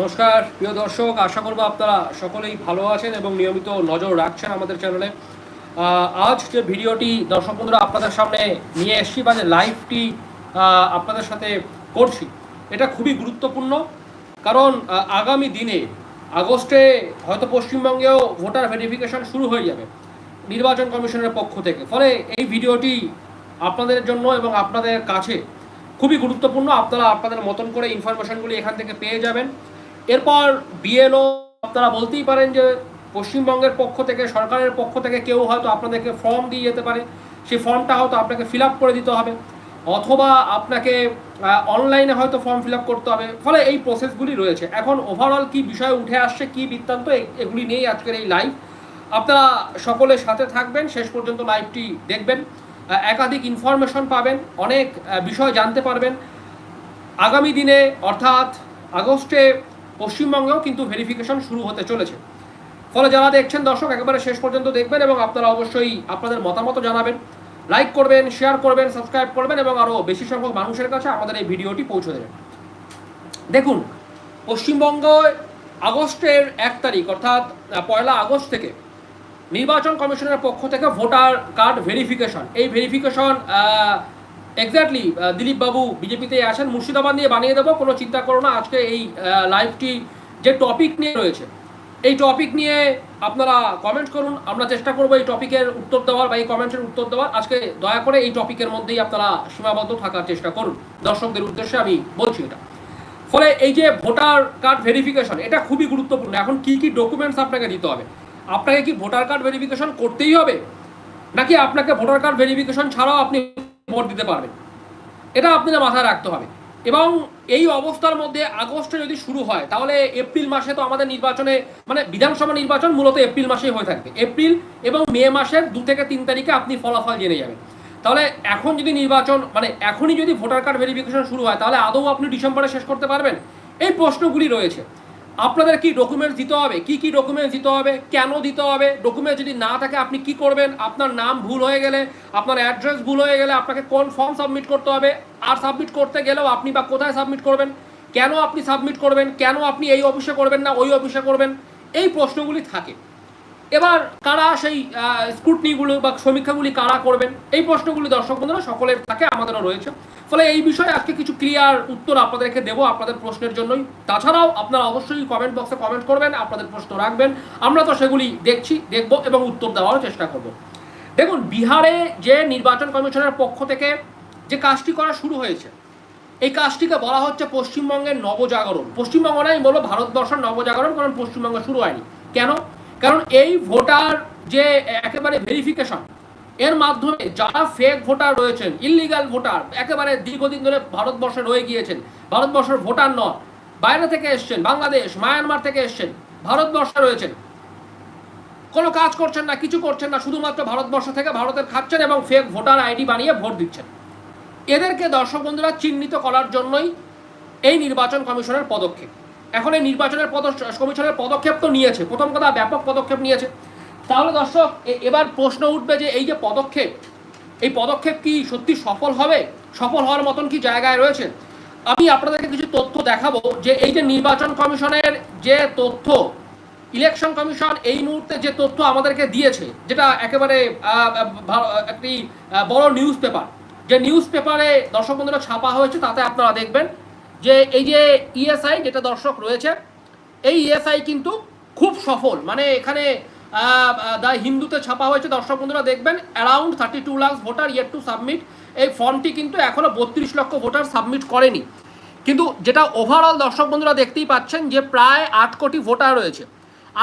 নমস্কার, প্রিয় দর্শক, আশা করব আপনারা সকলেই ভালো আছেন এবং নিয়মিত নজর রাখছেন আমাদের চ্যানেলে। আজ যে ভিডিওটি, দর্শক বন্ধুরা, আপনাদের সামনে নিয়ে এসেছি বা যে লাইভটি আপনাদের সাথে করছি, এটা খুবই গুরুত্বপূর্ণ। কারণ আগামী দিনে, আগস্টে হয়তো পশ্চিমবঙ্গেও ভোটার ভেরিফিকেশন শুরু হয়ে যাবে নির্বাচন কমিশনের পক্ষ থেকে। ফলে এই ভিডিওটি আপনাদের জন্য এবং আপনাদের কাছে খুবই গুরুত্বপূর্ণ। আপনারা আপনাদের মতন করে ইনফরমেশনগুলি এখান থেকে পেয়ে যাবেন। এরপর বিএলও, আপনারা বলতেই পারেন যে পশ্চিমবঙ্গের পক্ষ থেকে, সরকারের পক্ষ থেকে কেউ হয়তো আপনাদেরকে ফর্ম দিয়ে যেতে পারে। সেই ফর্মটা হয়তো আপনাকে ফিল করে দিতে হবে। অথবা আপনাকে অনলাইনে হয়তো ফর্ম ফিল করতে হবে। ফলে এই প্রসেসগুলি রয়েছে। এখন ওভারঅল কি বিষয় উঠে আসছে, কি বৃত্তান্ত এগুলি নিয়েই আজকের এই লাইভ আপনারা সকলের সাথে থাকবেন। শেষ পর্যন্ত লাইভটি দেখবেন। একাধিক ইনফরমেশন পাবেন। অনেক বিষয় জানতে পারবেন। আগামী দিনে, অর্থাৎ আগস্টে পশ্চিমবঙ্গেও কিন্তু ভেরিফিকেশন শুরু হতে চলেছে। ফলে যারা দেখছেন দর্শক, একেবারে শেষ পর্যন্ত দেখবেন এবং আপনারা অবশ্যই আপনাদের মতামত জানাবেন। লাইক করবেন শেয়ার করবেন সাবস্ক্রাইব করবেন এবং আরও বেশি সংখ্যক মানুষের কাছে আমাদের এই ভিডিওটি পৌঁছে দেবেন। দেখুন, পশ্চিমবঙ্গ আগস্টের এক তারিখ, অর্থাৎ পয়লা আগস্ট থেকে নির্বাচন কমিশনের পক্ষ থেকে ভোটার কার্ড ভেরিফিকেশন এই ভেরিফিকেশন এক্স্যাক্টলি দিলীপ বাবু বিজেপিতে আসেন। মুর্শিদাবাদ নিয়ে বানিয়ে দেবো, কোনো চিন্তা করো না। আজকে এই লাইভটি যে টপিক নিয়ে রয়েছে, এই টপিক নিয়ে আপনারা কমেন্ট করুন। আমরা চেষ্টা করব এই টপিকের উত্তর দেওয়ার বা এই কমেন্টের উত্তর দেওয়ার। আজকে দয়া করে এই টপিকের মধ্যেই আপনারা সীমাবদ্ধ থাকার চেষ্টা করুন। দর্শকদের উদ্দেশ্যে আমি বলছি এটা। ফলে এই যে ভোটার কার্ড ভেরিফিকেশন এটা খুবই গুরুত্বপূর্ণ। এখন কি কি ডকুমেন্টস আপনাকে দিতে হবে? আপনাকে কি ভোটার কার্ড ভেরিফিকেশন করতেই হবে? নাকি আপনাকে ভোটার কার্ড ভেরিফিকেশন ছাড়াও আপনি ভোট দিতে পারবেন এটা আপনাদের মাথায় রাখতে হবে। এবং এই অবস্থার মধ্যে আগস্টে যদি শুরু হয়, তাহলে এপ্রিল মাসে তো আমাদের নির্বাচনে মানে বিধানসভা নির্বাচন মূলত এপ্রিল মাসেই হয়ে থাকবে। এপ্রিল এবং মে মাসের দু থেকে তিন তারিখে আপনি ফলাফল জেনে যাবেন। তাহলে এখন যদি নির্বাচন মানে এখনই যদি ভোটার কার্ড ভেরিফিকেশন শুরু হয়, তাহলে আদৌ আপনি ডিসেম্বরে শেষ করতে পারবেন? এই প্রশ্নগুলি রয়েছে। আপনাদের কি ডকুমেন্টস দিতে হবে? কি কি ডকুমেন্টস দিতে হবে? কেন দিতে হবে? ডকুমেন্ট যদি না থাকে, আপনি কি করবেন? আপনার নাম ভুল হয়ে গেলে, আপনার অ্যাড্রেস ভুল হয়ে গেলে আপনাকে কোন ফর্ম সাবমিট করতে হবে? আর সাবমিট করতে গেলেও আপনি বা কোথায় সাবমিট করবেন? কেন আপনি সাবমিট করবেন? কেন আপনি এই অফিসে করবেন না, ওই অফিসে করবেন? এই প্রশ্নগুলি থাকে। এবার কারা সেই স্ক্রুটনিগুলো বা সমীক্ষাগুলি কারা করবেন? এই প্রশ্নগুলি দর্শক বন্ধুরা, সকলের থাকে আমাদেরও রয়েছে। ফলে এই বিষয়ে আজকে কিছু ক্লিয়ার উত্তর আপনাদেরকে দেবো আপনাদের প্রশ্নের জন্যই। তাছাড়াও আপনারা অবশ্যই কমেন্ট বক্সে কমেন্ট করবেন, আপনাদের প্রশ্ন রাখবেন। আমরা তো সেগুলি দেখছি, দেখব এবং উত্তর দেওয়ারও চেষ্টা করব। দেখুন, বিহারে যে নির্বাচন কমিশনের পক্ষ থেকে যে কাজটি করা শুরু হয়েছে, এই কাজটিকে বলা হচ্ছে পশ্চিমবঙ্গের নবজাগরণ। পশ্চিমবঙ্গ নাই বলব ভারতবর্ষের নবজাগরণ, কারণ পশ্চিমবঙ্গ শুরু হয়নি। কেন? কারণ এই ভোটার যে একেবারে ভেরিফিকেশন এর মাধ্যমে যারা ফেক ভোটার রয়েছেন ইলিগাল ভোটার একেবারে দীর্ঘদিন ধরে ভারতবর্ষে রয়ে গিয়েছেন, ভারতবর্ষের ভোটার নন, বাইরে থেকে এসছেন, বাংলাদেশ, মায়ানমার থেকে এসছেন, ভারতবর্ষে রয়েছেন। কোনো কাজ করছেন না, কিছু করছেন না, শুধুমাত্র ভারতবর্ষ থেকে ভারতের খাচ্ছেন এবং ফেক ভোটার আইডি বানিয়ে ভোট দিচ্ছেন। এদেরকে দর্শক বন্ধুরা চিহ্নিত করার জন্যই এই নির্বাচন কমিশনের পদক্ষেপ। এখন এই নির্বাচনের পদ কমিশনের পদক্ষেপ তো নিয়েছে, প্রথম কথা ব্যাপক পদক্ষেপ নিয়েছে। তাহলে দর্শক এবার প্রশ্ন উঠবে যে এই যে পদক্ষেপ, এই পদক্ষেপ কি সত্যি সফল হবে? সফল হওয়ার মতন কি জায়গায় রয়েছে? আমি আপনাদেরকে কিছু তথ্য দেখাবো যে এই যে নির্বাচন কমিশনের যে তথ্য, ইলেকশন কমিশন এই মুহূর্তে যে তথ্য আমাদেরকে দিয়েছে, যেটা একেবারে একটি বড় নিউজ পেপার, যে নিউজ পেপারে দর্শক বন্ধুরা ছাপা হয়েছে, তাতে আপনারা দেখবেন যে এই যে ইএসআই, যেটা দর্শক রয়েছে, এই ইএসআই কিন্তু খুব সফল মানে এখানে দ্য হিন্দুতে ছাপা হয়েছে, দর্শক বন্ধুরা দেখবেন around thirty two lakh voter yet to submit এই ফর্মটি কিন্তু এখনও বত্রিশ লক্ষ ভোটার সাবমিট করেনি। কিন্তু যেটা ওভারঅল দর্শক বন্ধুরা দেখতেই পাচ্ছেন যে প্রায় আট কোটি ভোটার রয়েছে।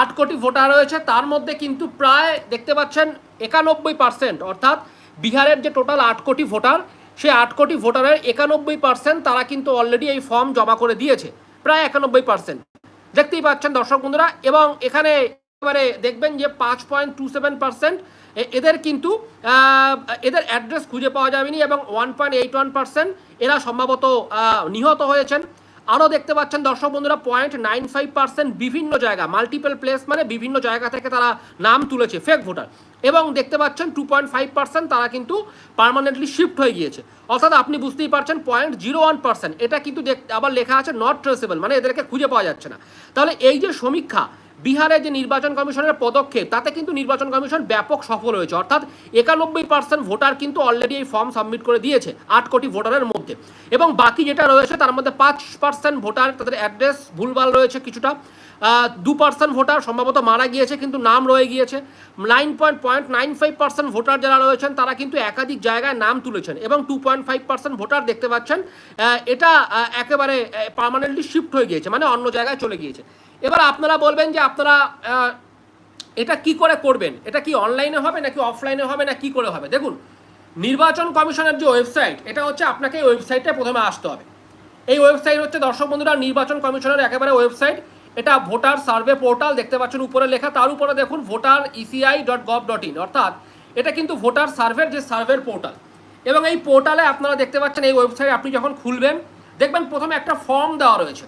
আট কোটি ভোটার রয়েছে, তার মধ্যে কিন্তু প্রায় দেখতে পাচ্ছেন একানব্বই পার্সেন্ট অর্থাৎ বিহারের যে টোটাল আট কোটি ভোটার সেই আট কোটি ভোটারের একানব্বই পার্সেন্ট তারা কিন্তু অলরেডি এই ফর্ম জমা করে দিয়েছে, প্রায় একানব্বই পার্সেন্ট দেখতেই পাচ্ছেন দর্শক বন্ধুরা, এবং এখানে এবারে দেখবেন যে পাঁচ পয়েন্ট টু সেভেন পার্সেন্ট এদের কিন্তু এদের অ্যাড্রেস খুঁজে পাওয়া যাবেনি এবং one point eight one percent এরা সম্ভবত নিহত হয়েছেন। আরও দেখতে পাচ্ছেন দর্শক বন্ধুরা, পয়েন্ট নাইন ফাইভ পার্সেন্ট বিভিন্ন জায়গা মাল্টিপল প্লেস মানে বিভিন্ন জায়গা থেকে তারা নাম তুলেছে ফেক ভোটার এবং দেখতে পাচ্ছেন টু পয়েন্ট ফাইভ পার্সেন্ট তারা কিন্তু পার্মানেন্টলি শিফট হয়ে গিয়েছে। অর্থাৎ আপনি বুঝতেই পারছেন পয়েন্ট জিরো ওয়ান পার্সেন্ট। এটা কিন্তু আবার লেখা আছে নট ট্রেসেবল মানে এদেরকে খুঁজে পাওয়া যাচ্ছে না। তাহলে এই যে সমীক্ষা বিহারে যে নির্বাচন কমিশনের পদক্ষেপ, তাতে কিন্তু নির্বাচন কমিশন ব্যাপক সফল হয়েছে। অর্থাৎ একানব্বই পার্সেন্ট ভোটার কিন্তু অলরেডি এই ফর্ম সাবমিট করে দিয়েছে, আট কোটি ভোটারের মধ্যে। এবং বাকি যেটা রয়েছে, তার মধ্যে পাঁচ পার্সেন্ট ভোটার, তাদের অ্যাড্রেস ভুলভাল রয়েছে কিছুটা। দু পার্সেন্ট ভোটার সম্ভবত মারা গিয়েছে, কিন্তু নাম রয়ে গিয়েছে। Nine point point nine five percent voter যারা রয়েছেন, তারা কিন্তু একাধিক জায়গায় নাম তুলেছেন এবং two point five percent voter দেখতে পাচ্ছেন। এটা একেবারে পার্মানেন্টলি শিফট হয়ে গিয়েছে মানে অন্য জায়গায় চলে গিয়েছে। এবার আপনারা বলবেন যে আপনারা এটা কি করে করবেন? এটা কি অনলাইনে হবে নাকি অফলাইনে হবে না কি করে হবে? দেখুন, নির্বাচন কমিশনের যে ওয়েবসাইট এটা হচ্ছে আপনাকে এই ওয়েবসাইটে প্রথমে আসতে হবে। এই ওয়েবসাইট হচ্ছে দর্শক বন্ধুরা, নির্বাচন কমিশনের একেবারে ওয়েবসাইট এটা ভোটার সার্ভে পোর্টাল দেখতে পাচ্ছেন উপরে লেখা। তার উপরে দেখুন voter E C I dot gov dot in অর্থাৎ এটা কিন্তু ভোটার সার্ভের যে সার্ভের পোর্টাল এবং এই পোর্টালে আপনারা দেখতে পাচ্ছেন এই ওয়েবসাইট আপনি যখন খুলবেন, দেখবেন প্রথমে একটা ফর্ম দেওয়া রয়েছে।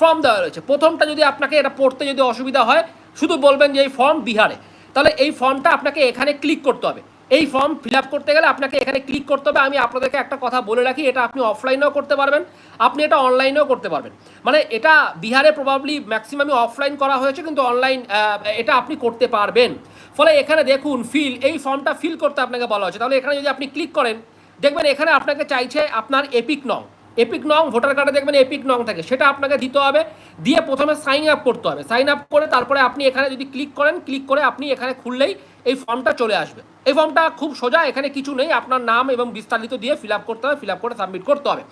ফর্ম দেওয়া রয়েছে। প্রথমটা যদি আপনাকে এটা পড়তে যদি অসুবিধা হয়, শুধু বলবেন যে এই ফর্ম বিহারে। তাহলে এই ফর্মটা আপনাকে এখানে ক্লিক করতে হবে। এই ফর্ম ফিল করতে গেলে আপনাকে এখানে ক্লিক করতে হবে। আমি আপনাদেরকে একটা কথা বলে রাখি, এটা আপনি অফলাইনেও করতে পারবেন, আপনি এটা অনলাইনেও করতে পারবেন। মানে এটা বিহারে প্রবাবলি ম্যাক্সিমামই অফলাইন করা হয়েছে, কিন্তু অনলাইন এটা আপনি করতে পারবেন। ফলে এখানে দেখুন ফিল এই ফর্মটা ফিল করতে আপনাকে বলা হয়েছে। তাহলে এখানে যদি আপনি ক্লিক করেন, দেখবেন এখানে আপনাকে চাইছে আপনার এপিক নং এপিক নং ভোটার কার্ডে দেখবেন এপিক নং থাকে। সেটা আপনাকে দিতে হবে, দিয়ে প্রথমে সাইন আপ করতে হবে। সাইন আপ করে তারপরে আপনি এখানে যদি ক্লিক করেন ক্লিক করে আপনি এখানে খুললেই এই ফর্মটা চলে আসবে। এই ফর্মটা খুব সোজা, এখানে কিছু নেই। আপনার নাম এবং বিস্তারিত দিয়ে ফিল আপ করতে হবে ফিল আপ করে সাবমিট করতে হবে।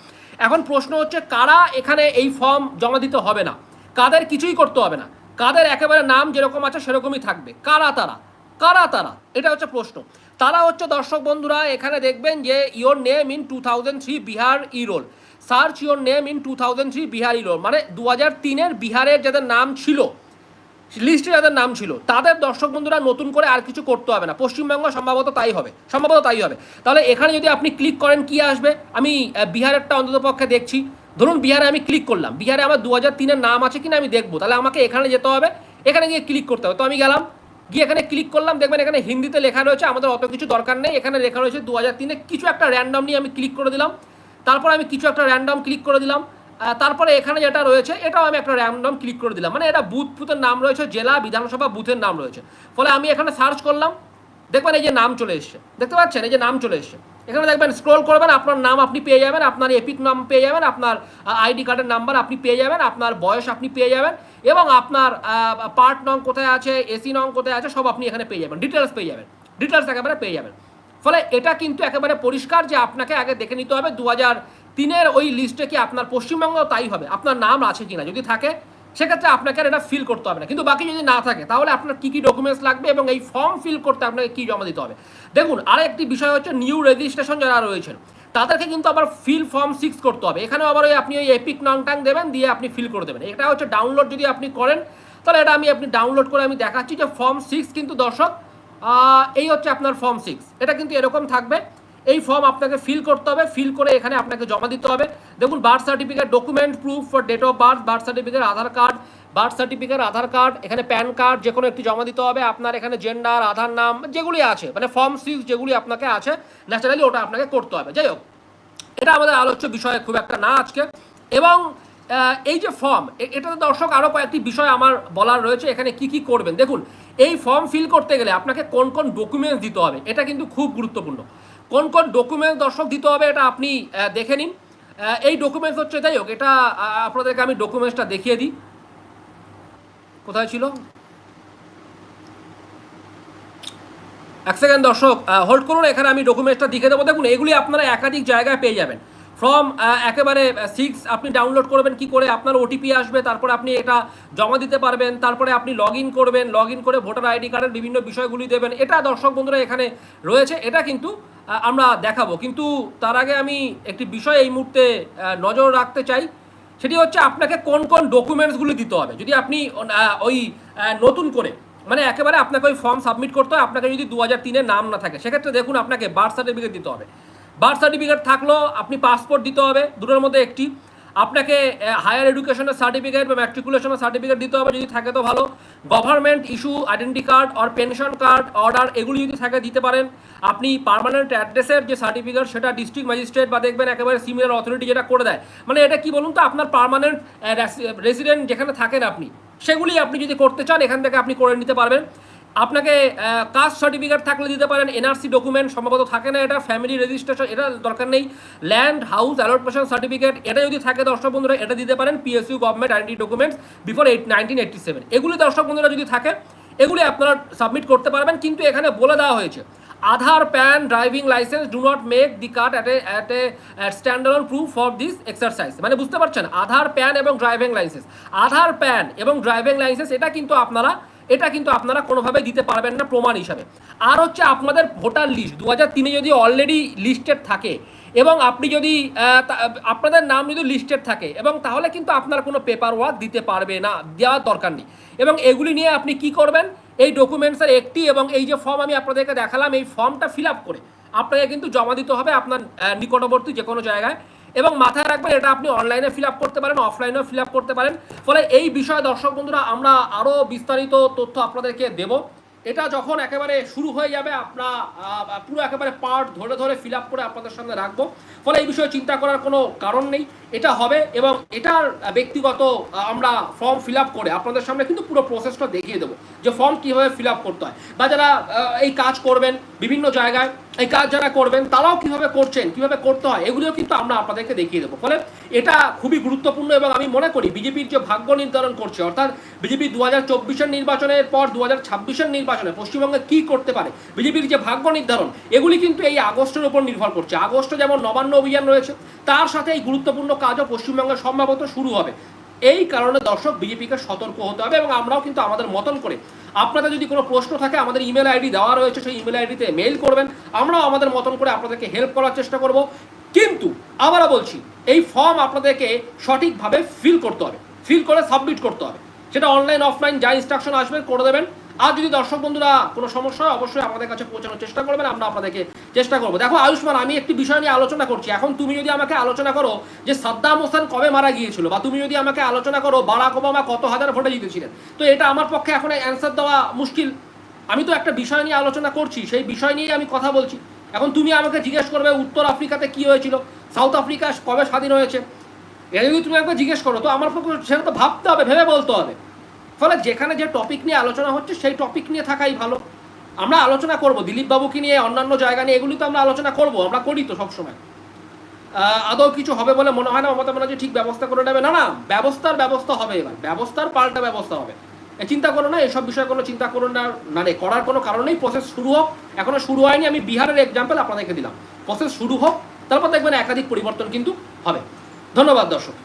এখন প্রশ্ন হচ্ছে, কারা এখানে এই ফর্ম জমা দিতে হবে না? কাদের কিছুই করতে হবে না? কাদের একেবারে নাম যেরকম আছে সেরকমই থাকবে। কারা তারা? কারা তারা? এটা হচ্ছে প্রশ্ন। তারা হচ্ছে দর্শক বন্ধুরা, এখানে দেখবেন যে your name in two thousand three Bihar eroll. Search your name in two thousand three Bihar eroll. মানে দু হাজার তিনের বিহারের যাদের নাম ছিল লিস্টে যাদের নাম ছিল, তাদের দর্শক বন্ধুরা নতুন করে আর কিছু করতে হবে না। পশ্চিমবঙ্গ সম্ভবত তাই হবে, সম্ভবত তাই হবে। তাহলে এখানে যদি আপনি ক্লিক করেন, কি আসবে? আমি বিহারেরটা অন্তত পক্ষে দেখছি। ধরুন বিহারে আমি ক্লিক করলাম। বিহারে আমার দু হাজার তিনের নাম আছে কিনা আমি দেখব। তাহলে আমাকে এখানে যেতে হবে, এখানে গিয়ে ক্লিক করতে হবে। তো আমি গেলাম। গিয়ে এখানে ক্লিক করলাম, দেখবেন এখানে হিন্দিতে লেখা রয়েছে, আমাদের অত কিছু দরকার নেই। এখানে লেখা রয়েছে দু হাজার তিনে কিছু একটা র্যান্ডম নিয়ে আমি ক্লিক করে দিলাম। তারপর আমি কিছু একটা র্যান্ডম ক্লিক করে দিলাম। তারপরে এখানে যেটা রয়েছে, এটাও আমি একটা র্যান্ডম ক্লিক করে দিলাম। মানে এটা বুথ ফুথের নাম রয়েছে, জেলা, বিধানসভা বুথের নাম রয়েছে। ফলে আমি এখানে সার্চ করলাম, দেখবেন এই যে নাম চলে এসছে। দেখতে পাচ্ছেন? এই যে নাম চলে এসছে। এখানে দেখবেন স্ক্রল করবেন, আপনার নাম আপনি পেয়ে যাবেন, আপনার এপিক নাম পেয়ে যাবেন, আপনার আইডি কার্ডের নাম্বার আপনি পেয়ে যাবেন, আপনার বয়স আপনি পেয়ে যাবেন এবং আপনার পার্ট নং কোথায় আছে এসি নং কোথায় আছে, সব আপনি এখানে পেয়ে যাবেন ডিটেলস পেয়ে যাবেন ডিটেলস একেবারে পেয়ে যাবেন। ফলে এটা কিন্তু একেবারে পরিষ্কার যে আপনাকে আগে দেখে নিতে হবে দু হাজার তিনের ওই লিস্টে কি আপনার পশ্চিমবঙ্গ তাই হবে, আপনার নাম আছে কিনা, যদি থাকে সেক্ষেত্রে আপনাকে আর এটা ফিল করতে হবে না। কিন্তু বাকি যদি না থাকে, তাহলে আপনার কী কী ডকুমেন্টস লাগবে এবং এই ফর্ম ফিল করতে আপনাকে কী জমা দিতে হবে? দেখুন, আরেকটি বিষয় হচ্ছে নিউ রেজিস্ট্রেশন যারা রয়েছেন, তাদেরকে কিন্তু আবার ফিল ফর্ম সিক্স করতে হবে। এখানে আবার ওই আপনি ওই এপিক নং টাং দেবেন, দিয়ে আপনি ফিল করে দেবেন। এটা হচ্ছে ডাউনলোড যদি আপনি করেন, তাহলে এটা আমি আপনি ডাউনলোড করে আমি দেখাচ্ছি যে ফর্ম সিক্স কিন্তু দর্শক এই হচ্ছে আপনার ফর্ম সিক্স এটা কিন্তু এরকম থাকবে। এই ফর্ম আপনাকে ফিল করতে হবে। ফিল করে এখানে আপনাকে জমা দিতে হবে। দেখুন birth certificate document proof for date of birth birth certificate Aadhaar card birth certificate Aadhaar card এখানে প্যান কার্ড যে কোনো একটি জমা দিতে হবে। আপনার এখানে জেন্ডার আধার নাম, যেগুলি আছে মানে ফর্ম সিক্স যেগুলি আপনাকে আছে ন্যাচারালি ওটা আপনাকে করতে হবে। যাই হোক, এটা আমাদের আলোচ্য বিষয় খুব একটা না আজকে। এবং এই যে ফর্ম এটাতে দর্শক আরও কয়েকটি বিষয় আমার বলার রয়েছে। এখানে কি কি করবেন? দেখুন, এই ফর্ম ফিল করতে গেলে আপনাকে কোন কোন ডকুমেন্টস দিতে হবে, এটা কিন্তু খুব গুরুত্বপূর্ণ। কোন কোন ডকুমেন্টস দর্শক দিতে হবে এটা আপনি দেখে নিন। এই ডকুমেন্টস হচ্ছে, যাই হোক, এটা আপনাদেরকে আমি ডকুমেন্টসটা দেখিয়ে দিই। কোথায় ছিল? এক সেকেন্ড দর্শক হোল্ড করুন, এখানে আমি ডকুমেন্টসটা দেখে দেবো। দেখুন, এগুলি আপনারা একাধিক জায়গায় পেয়ে যাবেন। ফ্রম একেবারে সিক্স আপনি ডাউনলোড করবেন, কি করে আপনার ওটিপি আসবে, তারপরে আপনি এটা জমা দিতে পারবেন, তারপরে আপনি লগ করবেন লগ করে ভোটার আইডি কার্ডের বিভিন্ন বিষয়গুলি দেবেন। এটা দর্শক বন্ধুরা এখানে রয়েছে। এটা কিন্তু আমরা দেখাবো। কিন্তু তার আগে আমি একটি বিষয় এই মুহূর্তে নজর রাখতে চাই। সেটি হচ্ছে আপনাকে কোন কোন ডকুমেন্টসগুলি দিতে হবে? যদি আপনি ওই নতুন করে মানে একেবারে আপনাকে ওই ফর্ম সাবমিট করতে হয়, আপনাকে যদি দু হাজার তিনের নাম না থাকে, সেক্ষেত্রে দেখুন আপনাকে বার্থ সার্টিফিকেট দিতে হবে। বার্থ সার্টিফিকেট থাকলেও আপনি পাসপোর্ট দিতে হবে, দুটোর মধ্যে একটি। আপনাকে হায়ার এডুকেশনের সার্টিফিকেট বা ম্যাট্রিকুলেশনের সার্টিফিকেট দিতে হবে, যদি থাকে তো ভালো। Government issue identity card or pension card order এগুলি যদি থাকে দিতে পারেন। আপনি পার্মানেন্ট অ্যাড্রেসের যে সার্টিফিকেট সেটা ডিস্ট্রিক্ট ম্যাজিস্ট্রেট বা দেখবেন একেবারে সিমিলার অথরিটি যেটা করে দেয়। মানে এটা কি বলুন তো, আপনার পার্মানেন্ট রেসিডেন্ট যেখানে থাকেন আপনি, সেগুলি আপনি যদি করতে চান, এখান থেকে আপনি করে নিতে পারবেন। আপনাকে কাস্ট সার্টিফিকেট থাকলে দিতে পারেন এনআরসি ডকুমেন্ট সম্ভবত থাকে না এটা ফ্যামিলি রেজিস্ট্রেশন এটা দরকার নেই। ল্যান্ড হাউস অ্যালোটেশন সার্টিফিকেট এটা যদি থাকে দর্শক বন্ধুরা, এটা দিতে পারেন PSU government identity documents before eight nineteen eighty seven এগুলি দর্শক বন্ধুরা যদি থাকে, এগুলি আপনারা সাবমিট করতে পারবেন, কিন্তু এখানে বলে দেওয়া হয়েছে, Aadhaar PAN driving licence do not make the card at a at a standard proof for this exercise মানে বুঝতে পারছেন? আধার প্যান এবং ড্রাইভিং লাইসেন্স আধার প্যান এবং ড্রাইভিং লাইসেন্স এটা কিন্তু আপনারা এটা কিন্তু আপনারা কোনোভাবে দিতে পারবেন না প্রমাণ হিসাবে। আর হচ্ছে আপনাদের ভোটার লিস্ট দু হাজার তিনে যদি অলরেডি লিস্টেড থাকে এবং আপনি যদি আপনাদের নাম যদি লিস্টেড থাকে এবং তাহলে কিন্তু আপনার কোনো পেপার ওয়ার্ক দিতে পারবে না, দেওয়ার দরকার নেই। এবং এগুলি নিয়ে আপনি কি করবেন? এই ডকুমেন্টসের একটি এবং এই যে ফর্ম আমি আপনাদেরকে দেখালাম, এই ফর্মটা ফিল আপ করে আপনাকে কিন্তু জমা দিতে হবে আপনার নিকটবর্তী যে কোনো জায়গায়। এবং মাথায় রাখবেন, এটা আপনি অনলাইনে ফিল আপ করতে পারেন অফলাইনেও ফিল আপ করতে পারেন। ফলে এই বিষয়ে দর্শক বন্ধুরা, আমরা আরও বিস্তারিত তথ্য আপনাদেরকে দেব। এটা যখন একেবারে শুরু হয়ে যাবে আপনার পুরো একেবারে পার্ট ধরে ধরে ফিল আপ করে আপনাদের সামনে রাখব। ফলে এই বিষয়ে চিন্তা করার কোনো কারণ নেই। এটা হবে এবং এটার ব্যক্তিগত আমরা ফর্ম ফিল আপ করে আপনাদের সামনে কিন্তু পুরো প্রসেসটা দেখিয়ে দেবো যে ফর্ম কীভাবে ফিল আপ করতে হয়। বা যারা এই কাজ করবেন বিভিন্ন জায়গায় এই কাজ যারা করবেন, তারাও কীভাবে করছেন, কীভাবে করতে হয়, এগুলিও কিন্তু আমরা আপনাদেরকে দেখিয়ে দেবো। ফলে এটা খুবই গুরুত্বপূর্ণ এবং আমি মনে করি বিজেপির যে ভাগ্য নির্ধারণ করছে, অর্থাৎ বিজেপি দু হাজার চব্বিশের নির্বাচনের পর দু হাজার ছাব্বিশের নির্বাচনে পশ্চিমবঙ্গে কী করতে পারে, বিজেপির যে ভাগ্য নির্ধারণ, এগুলি কিন্তু এই আগস্টের উপর নির্ভর করছে। আগস্ট যেমন নবান্ন অভিযান রয়েছে, তার সাথে এই গুরুত্বপূর্ণ কাজও পশ্চিমবঙ্গে সম্ভবত শুরু হবে। এই কারণে দর্শক বিজেপিকে সতর্ক হতে হবে এবং আমরাও কিন্তু আমাদের মতন করে আপনাদের যদি কোনো প্রশ্ন থাকে, আমাদের ইমেল আইডি দেওয়া রয়েছে, সেই ইমেল আইডিতে মেইল করবেন। আমরাও আমাদের মতন করে আপনাদেরকে হেল্প করার চেষ্টা করব। কিন্তু আবারও বলছি, এই ফর্ম আপনাদেরকে সঠিকভাবে ফিল করতে হবে। ফিল করে সাবমিট করতে হবে। সেটা অনলাইন অফলাইন যা ইনস্ট্রাকশন আসবে, করে দেবেন। আর যদি দর্শক বন্ধুরা কোনো সমস্যা হয়, অবশ্যই আমাদের কাছে পৌঁছানোর চেষ্টা করবেন, আমরা আপনাদেরকে চেষ্টা করব। দেখো আয়ুষ্মান, আমি একটি বিষয় নিয়ে আলোচনা করছি। এখন তুমি যদি আমাকে আলোচনা করো যে সাদ্দাম হোসেন কবে মারা গিয়েছিল, বা তুমি যদি আমাকে আলোচনা করো বারাক ওবামা কত হাজার ভোটে জিতেছিলেন, তো এটা আমার পক্ষে এখন অ্যান্সার দেওয়া মুশকিল। আমি তো একটা বিষয় নিয়ে আলোচনা করছি, সেই বিষয় নিয়ে আমি কথা বলছি। এখন তুমি আমাকে জিজ্ঞেস করবে, উত্তর আফ্রিকাতে কি হয়েছিল, সাউথ আফ্রিকা কবে স্বাধীন হয়েছে? এটা যদি তুমি আমাকে জিজ্ঞেস করো, তো আমার পক্ষে সেটা তো ভাবতে হবে, ভেবে বলতে হবে। ফলে যেখানে যে টপিক নিয়ে আলোচনা হচ্ছে, সেই টপিক নিয়ে থাকাই ভালো। আমরা আলোচনা করব দিলীপ বাবুকে নিয়ে, অন্যান্য জায়গা নিয়ে, এগুলি তো আমরা আলোচনা করব, আমরা করি তো সবসময়। আদৌ কিছু হবে বলে মনে হয় না, মমতা ব্যানার্জি ঠিক ব্যবস্থা করে নেবে। না না, ব্যবস্থার ব্যবস্থা হবে এবার, ব্যবস্থার পাল্টা ব্যবস্থা হবে। চিন্তা করো না, এসব বিষয়ে কোনো চিন্তা করো না মানে করার কোনো কারণ নেই প্রসেস শুরু হোক। এখনও শুরু হয়নি, আমি বিহারের এক্সাম্পল আপনাদেরকে দিলাম। প্রসেস শুরু হোক, তারপর দেখবেন একাধিক পরিবর্তন কিন্তু হবে। ধন্যবাদ, দর্শক।